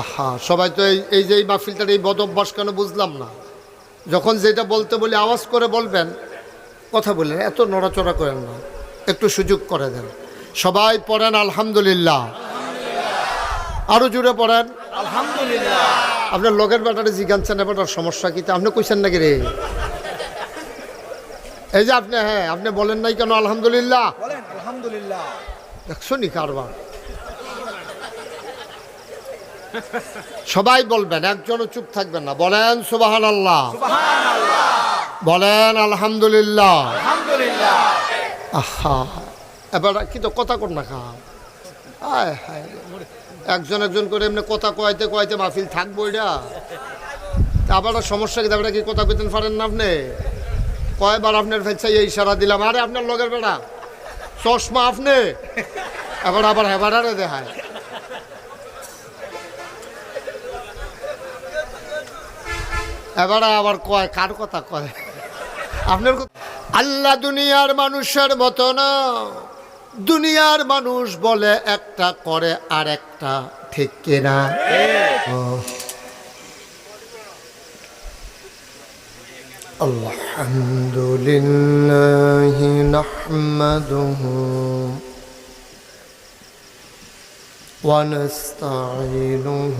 আহা সবাই তো এই এই যে এই মাহফিলটার এই বদ অভ্যাস কেন বুঝলাম না? যখন যেটা বলতে বলি আওয়াজ করে বলবেন কথা বললেন এত নড়াচড়া করেন না একটু সুযোগ করে দেন। সবাই পড়েন আলহামদুলিল্লাহ। আরও জুড়ে পড়েন। আলহামদুলিল্লাহ। আপনার লগের ব্যাটারে জিজ্ঞানছেন এবার সমস্যা কি? তা আপনি কইছেন নাকি রে? এই যে আপনি হ্যাঁ আপনি বলেন নাই কেন আলহামদুলিল্লাহ? বলেন আলহামদুলিল্লাহ। দেখছ নি কারবার? সবাই বলবেন একজনও চুপ থাকবেন না। বলেন সুবাহান আল্লাহ বলেন আলহামদুলিল্লাহ। আহা এবার কি তো কথা কর না খা আয় হায় একজন একজন করে এমনি কথা কয়াইতে কয়াইতে মাহফিল থাকব এটা। আবার সমস্যা কি? তারপরে কি কথা কইতে পারেন না আপনি? কয়বার আপনার ফেলছে এই ইশারা দিলাম। আরে আপনার লগের বেড়া। চশমা আপনি? এবার আবার হেবারারে দেখায়। এবারে আবার কয় কার কথা কয় আপনার কথা- আল্লাহ দুনিয়ার মানুষের মতো না দুনিয়ার মানুষ বলে একটা করে আর একটা ঠিক কিনা ও। আলহামদুলিল্লাহ নাহমাদুহু ونستعينه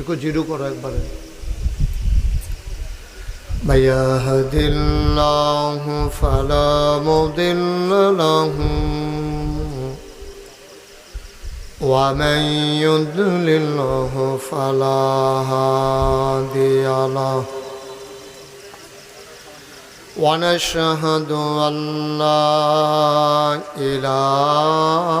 একটু জিরো করো একবারে من يهد الله فلا مضل له ومن يضلله فلا هادي له ونشهد أن لا إله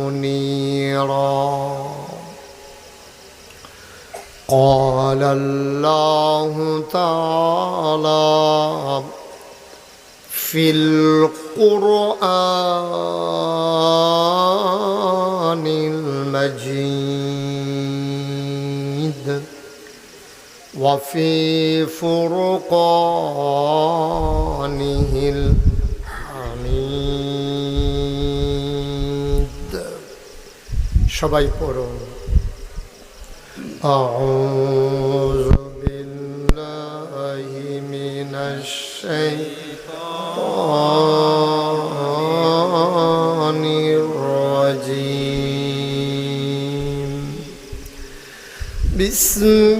منيرا. قال الله تعالى في القرآن المجيد وفي فرقانه الحميد সবাই পড়ুন أعوذ بالله من الشيطان الرجيم بسم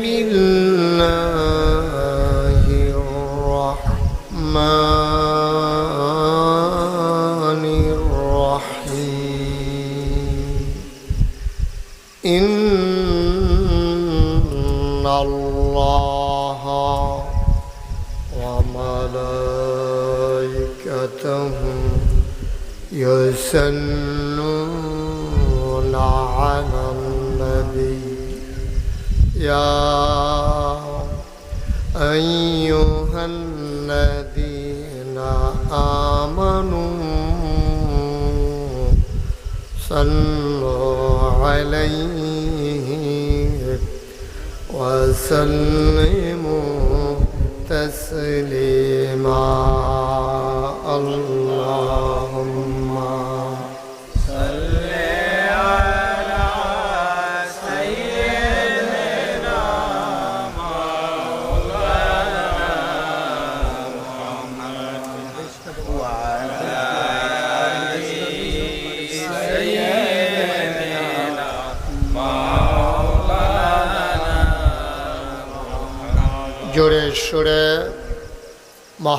وملائكته يصلون على النبي يا أيها الذين آمنوا صلوا عليه وسلموا Selima.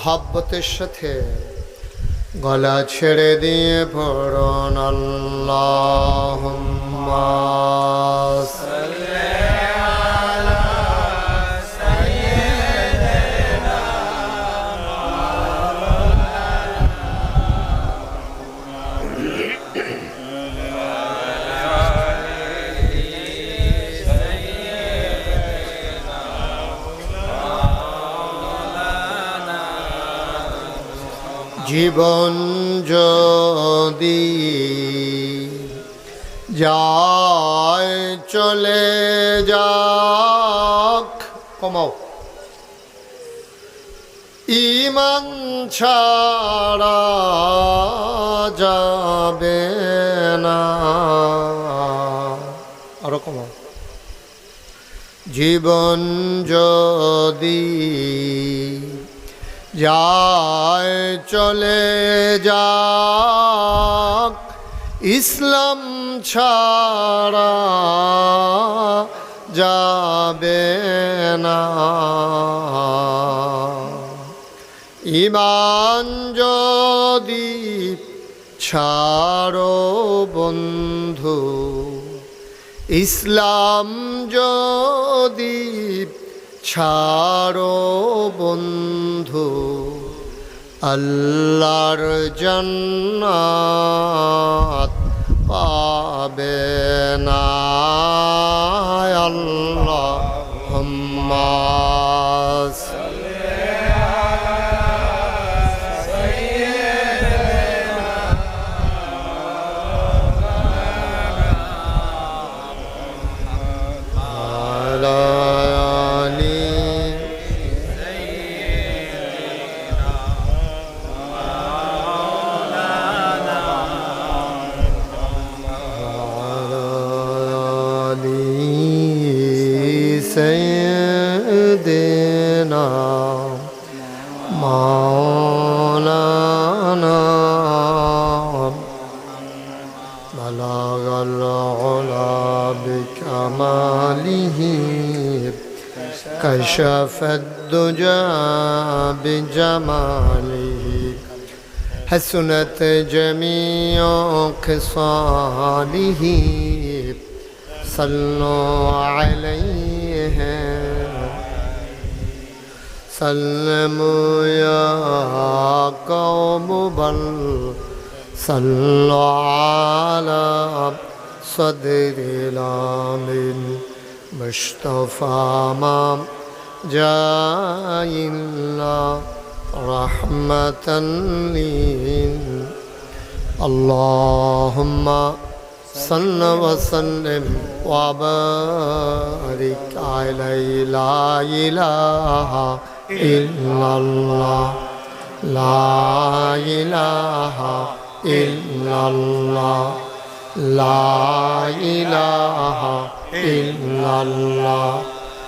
মহাব্বতের সাথে গলা ছেড়ে দিয়ে পড়ন আল্লাহ জীবন যদি যায় চলে যাক কমাও। ইমান ছাড়া যাবে না। আরও কমাও। জীবন যদি যায় চলে যাক। ইসলাম ছাড়া যাবে না। ইমান যদি ছাড়ো বন্ধু ইসলাম যদি ছাড়ো বন্ধু আল্লাহর জন্নাত পাবে না। আল্লাহ হম্মাস كشف الدجى بجماله حسنت جميع خصاله. صلوا عليه. سلموا يا قوم بل صلوا على صدر الامين مصطفى ما جاء إلا رحمة لي اللهم صل وسلم وبارك عليه. لا إله إلا الله. لا إله إلا الله. لا إله إلا الله.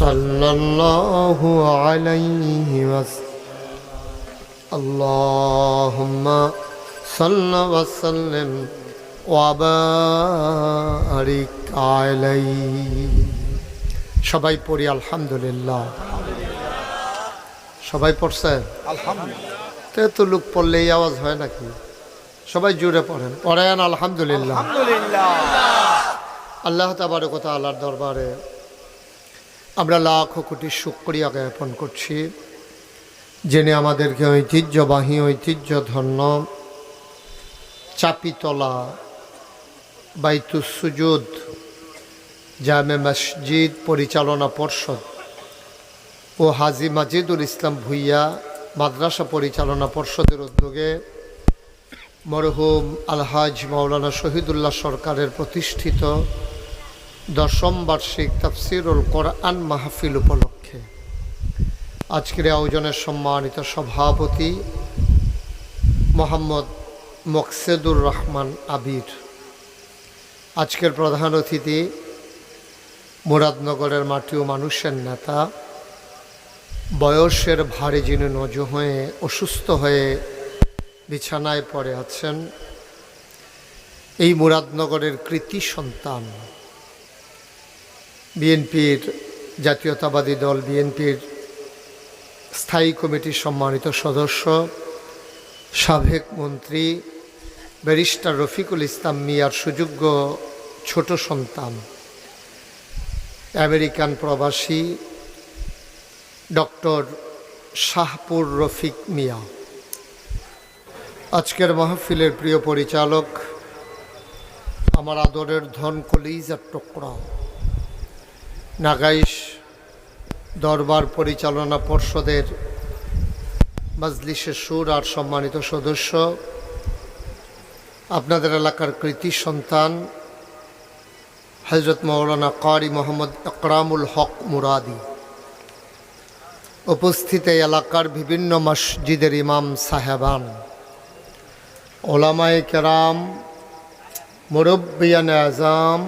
صلى الله عليه وسلم اللهم صل وسلم وبارك عليه সবাই পড়ি আলহামদুলিল্লাহ সবাই পড়ছে আলহামদুলিল্লাহ তে তো লোক পড়লেই আওয়াজ হয় নাকি সবাই জুড়ে পড়েন পড়েন আলহামদুলিল্লাহ আলহামদুলিল্লাহ আল্লাহ তাবারকতা আল্লাহর দরবারে আমরা লাখ কোটি শুক্রিয়া জ্ঞাপন করছি। জেনে আমাদেরকে ঐতিহ্যবাহী ঐতিহ্য ধন্য চাপিতলা বাইতু বাইতুসুজুদ জামে মসজিদ পরিচালনা পর্ষদ ও হাজি মাজিদুল ইসলাম ভুইয়া মাদ্রাসা পরিচালনা পর্ষদের উদ্যোগে মরহুম আলহাজ মাওলানা শহীদুল্লাহ সরকারের প্রতিষ্ঠিত দশম বার্ষিক তাফসিরুল কোরআন মাহফিল উপলক্ষে। আজকের আয়োজনের সম্মানিত সভাপতি মোহাম্মদ মকসেদুর রহমান আবির। আজকের প্রধান অতিথি মুরাদনগরের মাটি ও মানুষের নেতা। বয়সের ভারে যিনি নজ হয়ে, অসুস্থ হয়ে বিছানায় পড়ে আছেন, এই মুরাদনগরের কৃতি সন্তান বিএনপির জাতীয়তাবাদী দল, বিএনপির স্থায়ী কমিটির সম্মানিত সদস্য, সাবেক মন্ত্রী ব্যারিস্টার রফিকুল ইসলাম মিয়ার সুযোগ্য ছোট সন্তান, আমেরিকান প্রবাসী ডক্টর শাহপুর রফিক মিয়া। আজকের মাহফিলের প্রিয় পরিচালক, আমার আদরের ধন কলিজার টুকরা। নাগাইশ দরবার পরিচালনা পর্ষদের মজলিসের সুর আর সম্মানিত সদস্য, আপনাদের এলাকার কৃতি সন্তান হজরত মৌলানা কারি মোহাম্মদ আকরামুল হক মুরাদি। উপস্থিত এই এলাকার বিভিন্ন মসজিদের ইমাম সাহেবান, ওলামায় কেরাম, মুরব্বিয়ান আজম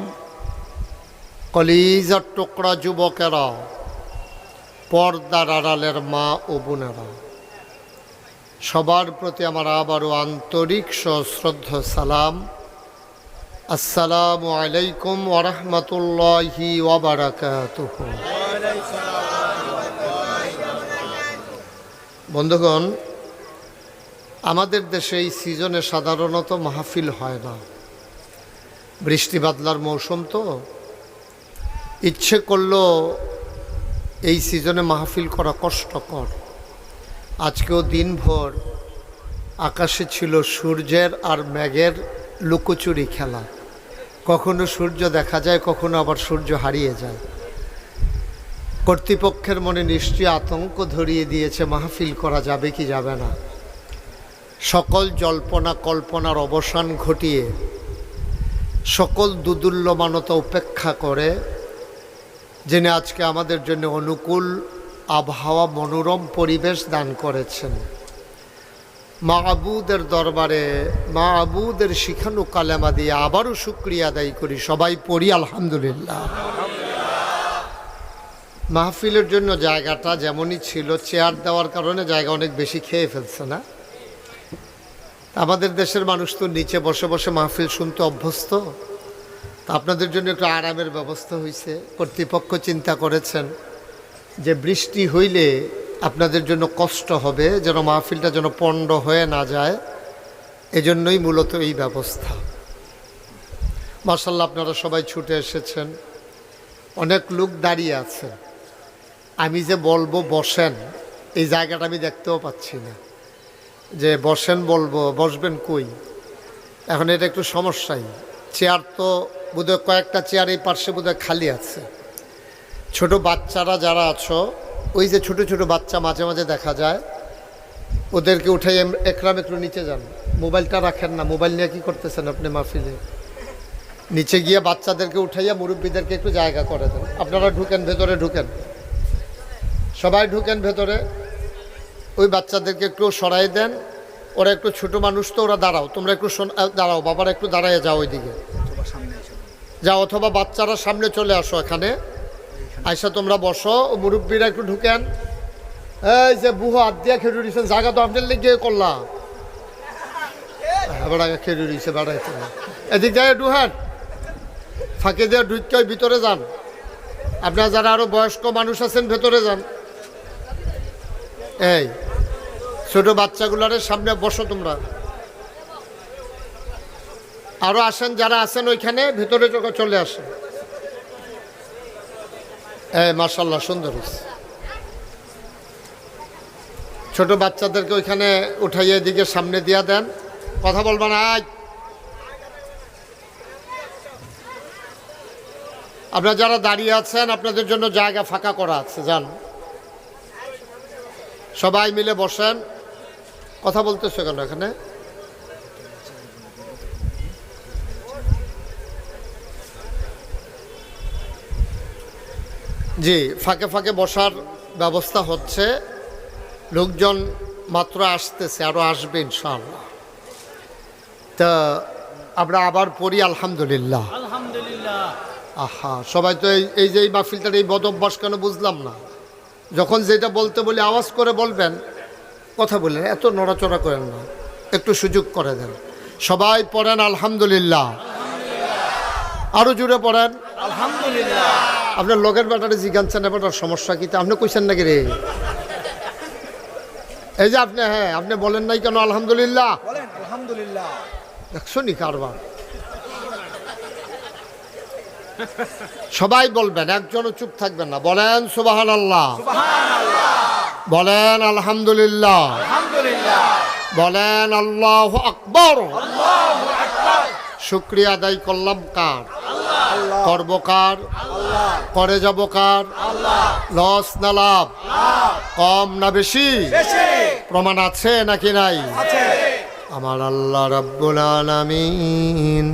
কলিজার টুকরা যুবকেরা, পর্দার আড়ালের মা ও বোনেরা, সবার প্রতি আমার আবারও আন্তরিক সশ্রদ্ধ সালাম। আসসালামু আলাইকুম ওরহমতুল্লাহি বন্ধুগণ, আমাদের দেশে এই সিজনে সাধারণত মাহফিল হয় না। বৃষ্টি বাদলার মৌসুম তো। ইচ্ছে করলেও এই সিজনে মাহফিল করা কষ্টকর। আজকেও দিনভর আকাশে ছিল সূর্যের আর মেঘের লুকোচুরি খেলা। কখনো সূর্য দেখা যায়, কখনো আবার সূর্য হারিয়ে যায়। কর্তৃপক্ষের মনে নিশ্চয়ই আতঙ্ক ধরিয়ে দিয়েছে, মাহফিল করা যাবে কি যাবে না। সকল জল্পনা কল্পনার অবসান ঘটিয়ে সকল দুদুল্যমানতা উপেক্ষা করে যিনি আজকে আমাদের জন্য অনুকূল আবহাওয়া মনোরম পরিবেশ দান করেছেন। মা আবুদের দরবারে মা আবুদের শিখানো কালেমা দিয়ে আবারও শুক্রিয়া আদায় করি। সবাই পড়ি, আলহামদুলিল্লাহ। মাহফিলের জন্য জায়গাটা যেমনই ছিল, চেয়ার দেওয়ার কারণে জায়গা অনেক বেশি খেয়ে ফেলছে না। আমাদের দেশের মানুষ তো নিচে বসে বসে মাহফিল শুনতে অভ্যস্ত। আপনাদের জন্য একটু আরামের ব্যবস্থা হয়েছে কর্তৃপক্ষ চিন্তা করেছেন যে বৃষ্টি হইলে আপনাদের জন্য কষ্ট হবে, যেন মাহফিলটা যেন পণ্ড হয়ে না যায়। এজন্যই মূলত এই ব্যবস্থা। মার্শাল্লাহ আপনারা সবাই ছুটে এসেছেন। অনেক লোক দাঁড়িয়ে আছে। আমি যে বলব, বসেন। এই জায়গাটা আমি দেখতেও পাচ্ছি না। যে বসেন বলব, বসবেন কই? এখন এটা একটু সমস্যাই। চেয়ার তো বোধহয় কয়েকটা চেয়ার এই পার্শ্বে বোধহয় খালি আছে। ছোট বাচ্চারা যারা আছো, ওই যে ছোট ছোট বাচ্চা মাঝে মাঝে দেখা যায়, ওদেরকে এম- একরাম একটু নিচে যান। মোবাইলটা রাখেন না, মোবাইল নিয়ে কি করতেছেন আপনি মাহফিলে? নিচে গিয়ে বাচ্চাদেরকে উঠাইয়া মুরব্বীদেরকে একটু জায়গা করে দেন। আপনারা ঢুকেন, ভেতরে ঢুকেন। সবাই ঢুকেন ভেতরে। ওই বাচ্চাদেরকে একটু সরাই দেন। ওরা একটু ছোট মানুষ তো, ওরা দাঁড়াও। তোমরা একটু দাঁড়াও, বাবারা একটু দাঁড়ায় যাও ওইদিকে। যাও অথবা বাচ্চারা সামনে চলে আসো এখানে। আইসা তোমরা বসো। মুরব্বীরা একটু ঢুকেন। এই যে বুহো হাত দিয়া খেটু দিয়েছেন জায়গা তো আপনার লেগে করলাম এবার আগে খেটু দিয়েছে বেড়াইতে এদিক যায় ডুহান ফাঁকে দিয়ে ঢুকে ভিতরে যান। আপনার যারা আরও বয়স্ক মানুষ আছেন, ভেতরে যান। এই, ছোট বাচ্চাগুলারে সামনে বসো তোমরা। আরও আসেন যারা আছেন ওইখানে, ভিতরে চোখে চলে আসেন। এই মার্শাল্লাহ সুন্দর। ছোট বাচ্চাদেরকে ওইখানে উঠাইয়ে দিকে সামনে দিয়া দেন। কথা বলবা না আজ আপনারা যারা দাঁড়িয়ে আছেন, আপনাদের জন্য জায়গা ফাঁকা করা আছে, যান। সবাই মিলে বসেন। কথা বলতেছো কেন এখানে? জি ফাঁকে ফাঁকে বসার ব্যবস্থা হচ্ছে। লোকজন মাত্র আসতেছে আরও আসবে ইনশাআল্লাহ। তা আমরা আবার পড়ি আলহামদুলিল্লাহ। আলহামদুলিল্লাহ। আহা সবাই তো এই এই যে এই মাহফিলটার এই বদ অভ্যাস কেন বুঝলাম না। যখন যেটা বলতে বলি আওয়াজ করে বলবেন কথা বললেন এত নড়াচড়া করেন না। একটু সুযোগ করে দেন। সবাই পড়েন আলহামদুলিল্লাহ। আরও জুড়ে পড়েন। আলহামদুলিল্লাহ। আপনার লগের ব্যাটারে জিজ্ঞানছেন এবার সমস্যা কি? তা আপনি কইছেন নাকি রে? এই যে আপনি হ্যাঁ আপনি বলেন নাই কেন? আলহামদুলিল্লাহ। বলেন আলহামদুলিল্লাহ। দেখছ নি কারবার? সবাই বলবেন একজনও চুপ থাকবেন না। বলেন সুবাহান আল্লাহ বলেন আলহামদুলিল্লাহ। আলহামদুলিল্লাহ। বলেন আল্লাহ আকবর। শুক্রিয়া আদায় করলাম কার? করব কার করে যাব কার? লস না লাভ? কম না বেশি? বেশি। প্রমাণ আছে নাকি নাই? আমার আল্লাহ রাব্বুল আলামিন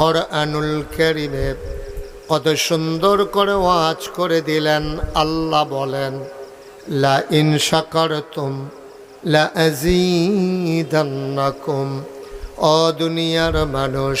কোরআনুল কারীমে কত সুন্দর করে ওয়াজ করে দিলেন। আল্লাহ বলেন লা ইন শাকারতুম লা আযীদান্নাকুম ও দুনিয়ার মানুষ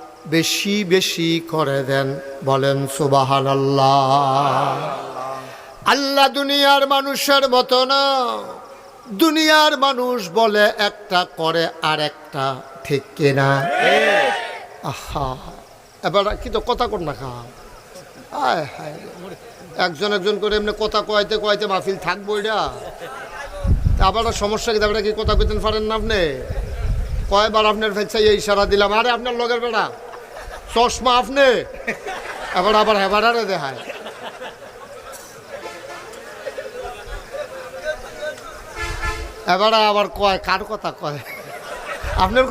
বেশি বেশি করে দেন, বলেন সুবাহান আল্লাহ আল্লাহ দুনিয়ার মানুষের মতো না। দুনিয়ার মানুষ বলে একটা করে আর একটা ঠিক কিনা? আহা, এবার কিন্তু কথা কর না খা হায়, একজন একজন করে এমনি কথা কয়াইতে কয়াইতে মাহফিল থাকব এটা। তা আবার সমস্যা কি তারপরে কি কথা কইতেন পারেন না আপনি? কয়বার আপনার ফেলছে ইশারা দিলাম, আরে আপনার লগের বেড়া। চশমা আপনি? এবার আবার হেবারারে দেখায়। এবার আবার কয় কার কথা কয়? আপনার